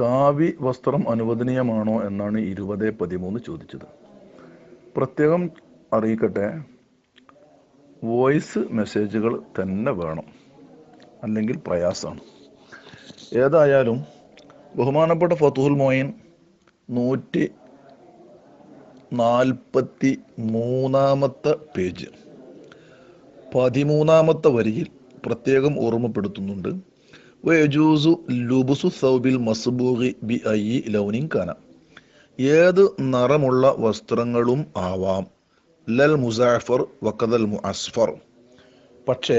കാവി വസ്ത്രം അനുവദനീയമാണോ എന്നാണ് ഇരുപത് പതിമൂന്ന് ചോദിച്ചത്. പ്രത്യേകം അറിയിക്കട്ടെ വോയിസ് മെസ്സേജുകൾ തന്നെ വേണം അല്ലെങ്കിൽ പ്രയാസമാണ്. ഏതായാലും ബഹുമാനപ്പെട്ട ഫത്തുഹുൽ മോയിൻ നൂറ്റി നാൽപ്പത്തി മൂന്നാമത്തെ പേജ് പതിമൂന്നാമത്തെ വരിയിൽ പ്രത്യേകം ഓർമ്മപ്പെടുത്തുന്നുണ്ട്. വയജൂസു ലുബുസു സൗബിൽ മസ്ബൂഹി ബി ഐ ലൗനിൻ കാന ഏത് നിറമുള്ള വസ്ത്രങ്ങളും ആവാം. ലൽ മുസാഫർ വക്കതൽ മുഅസ്ഫർ. പക്ഷേ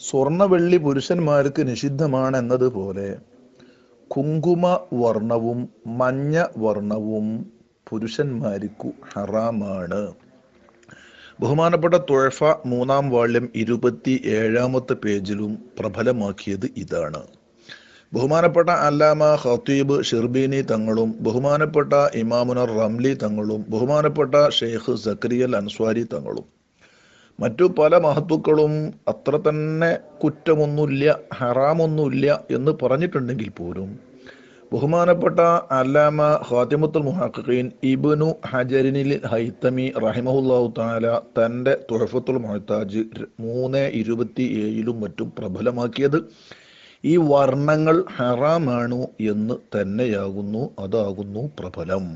സ്വർണവെള്ളി പുരുഷന്മാർക്ക് നിഷിദ്ധമാണെന്നതുപോലെ കുങ്കുമ വർണവും മഞ്ഞ വർണവും പുരുഷന്മാർക്കു ഹറാമാണ്. ബഹുമാനപ്പെട്ട തുഴഫ മൂന്നാം വാള്യം ഇരുപത്തി ഏഴാമത്തെ പേജിലും പ്രബലമാക്കിയത് ഇതാണ്. ബഹുമാനപ്പെട്ട അല്ലാമ ഖത്തീബ് ഷിർബീനി തങ്ങളും ബഹുമാനപ്പെട്ട ഇമാമുനർ റംലി തങ്ങളും ബഹുമാനപ്പെട്ട ഷെയ്ഖ് സക്രിയൽ അൻസ്വാരി തങ്ങളും. മറ്റു പല മഹത്തുക്കളും അത്ര തന്നെ കുറ്റമൊന്നുമില്ല ഹറാമൊന്നുമില്ല എന്ന് പറഞ്ഞിട്ടുണ്ടെങ്കിൽ പോലും ബഹുമാനപ്പെട്ട അല്ലാമ ഖാത്തിമത്തുൽ മുഹാഖീൻ ഇബ്നു ഹജരിനിൽ ഹൈത്തമി റഹിമഹുല്ലാഹു താല തന്റെ തുഴഫത്തുൽ മൊഹത്താജ് മൂന്ന് ഇരുപത്തി ഏഴിലും മറ്റും പ്രബലമാക്കിയത്. ഈ വർണങ്ങൾ ഹറാമാണു എന്ന് തന്നെയാകുന്നു അതാകുന്നു പ്രബലം.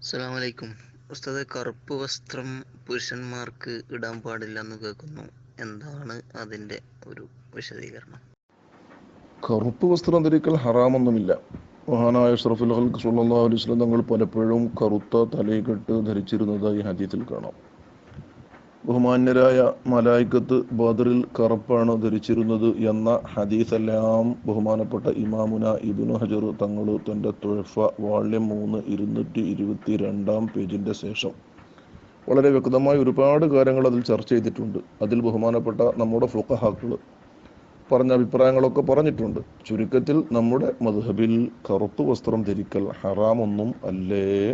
അസ്സലാമു അലൈക്കും ഉസ്താദെ കറുപ്പ് വസ്ത്രം പുരുഷന്മാർക്ക് ഇടാൻ പാടില്ല എന്ന് കേൾക്കുന്നു. എന്താണ് അതിന്റെ ഒരു വിശദീകരണം? കറുപ്പ് വസ്ത്രം ധരിക്കൽ ഹറാമൊന്നുമില്ല. മഹാനായ ഷറഫുൽ ഹൽക്ക് സുല്ലാ അലൈഹി വസല്ലം തങ്ങൾ പലപ്പോഴും കറുത്ത തലയിക്കെട്ട് ധരിച്ചിരുന്നതായി ഹദീസിൽ കാണാം. ബഹുമാന്യരായ മലായിക്കത്ത് ബദറിൽ കറുപ്പാണ് ധരിച്ചിരുന്നത് എന്ന ഹദീസെല്ലാം ബഹുമാനപ്പെട്ട ഇമാമുന ഇബ്നു ഹജർ തങ്ങൾ തന്റെ തുഴഫ വാള്യം മൂന്ന് ഇരുന്നൂറ്റി ഇരുപത്തി രണ്ടാം പേജിന്റെ ശേഷം. വളരെ വ്യക്തമായി ഒരുപാട് കാര്യങ്ങൾ അതിൽ ചർച്ച ചെയ്തിട്ടുണ്ട്. അതിൽ ബഹുമാനപ്പെട്ട നമ്മുടെ ഫുഖഹാക്കൾ പറഞ്ഞ അഭിപ്രായങ്ങളൊക്കെ പറഞ്ഞിട്ടുണ്ട്. ചുരുക്കത്തിൽ നമ്മുടെ മധുഹബിൽ കറുത്തു വസ്ത്രം ധരിക്കൽ ഹറാമൊന്നും അല്ലേ?